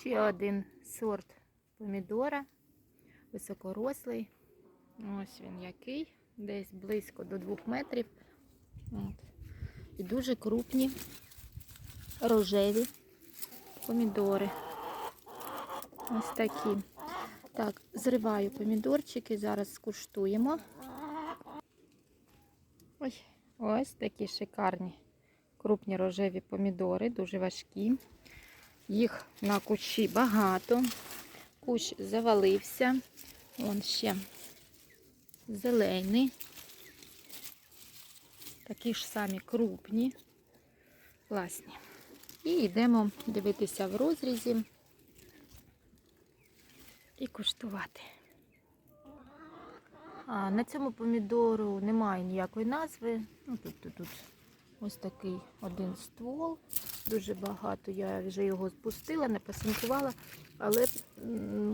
Ще один сорт помідора, високорослий. Ось він який, десь близько до 2 метрів. От. І дуже крупні рожеві помідори. Ось такі. Так, зриваю помідорчики, зараз скуштуємо. Ой, ось такі шикарні крупні рожеві помідори, дуже важкі. Їх на кущі багато. Кущ завалився. Вон ще зелений. Такі ж самі крупні, класні. І йдемо дивитися в розрізі і куштувати. А, на цьому помідору немає ніякої назви. Ну, тут, тут, тут ось такий один ствол. Дуже багато. Я вже його спустила, не пасинкувала, але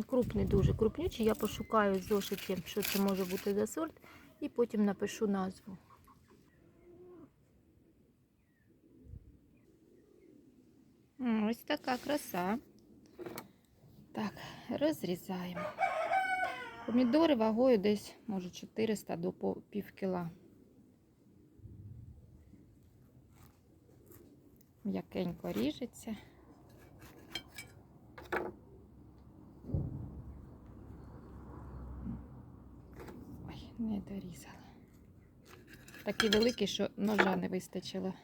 крупний дуже крупнючий. Я пошукаю в зошиті, що це може бути за сорт, і потім напишу назву. Ось така краса. Так, розрізаємо. Помідори вагою десь, може, 400 до пів кіла. М'якенько ріжеться. Ой, не дорізала. Такі великі, що ножа не вистачило.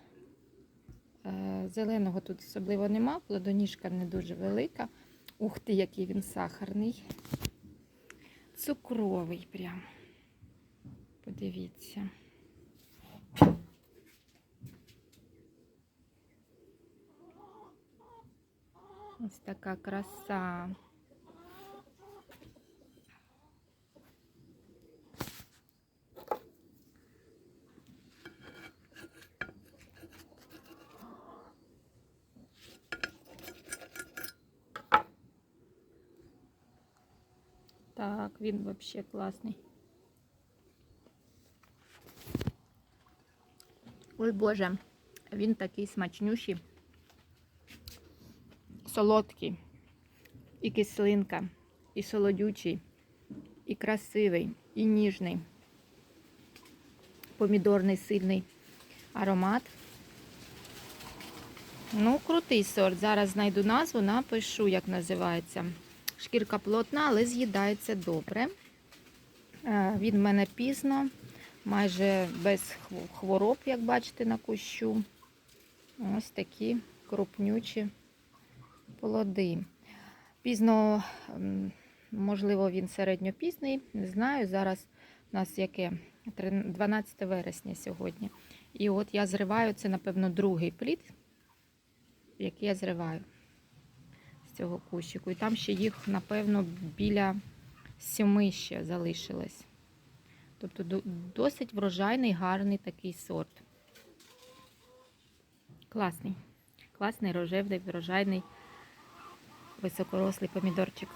Е, Зеленого тут особливо нема, плодоніжка не дуже велика. Ух ти, який він сахарний. Цукровий прям. Подивіться. Ось така краса. Так, він взагалі класний. Ой Боже, він такий смачнющий, Солодкий, і кислинка, і солодючий, і красивий, і ніжний, помідорний сильний аромат. Ну, крутий сорт. Зараз знайду назву, напишу, як називається. Шкірка плотна, але з'їдається добре. Е, Він мене пізно, майже без хвороб, як бачите, на кущу. Ось такі крупнючі плоди. Пізно, можливо, він середньопізний, не знаю. Зараз у нас яке? 12 вересня сьогодні. І от я зриваю, це, напевно, другий плід, який я зриваю з цього кущику. І там ще їх, напевно, біля сьоми ще залишилось. Тобто досить врожайний, гарний такий сорт. Класний. Класний рожевий, врожайний, високорослий помідорчик.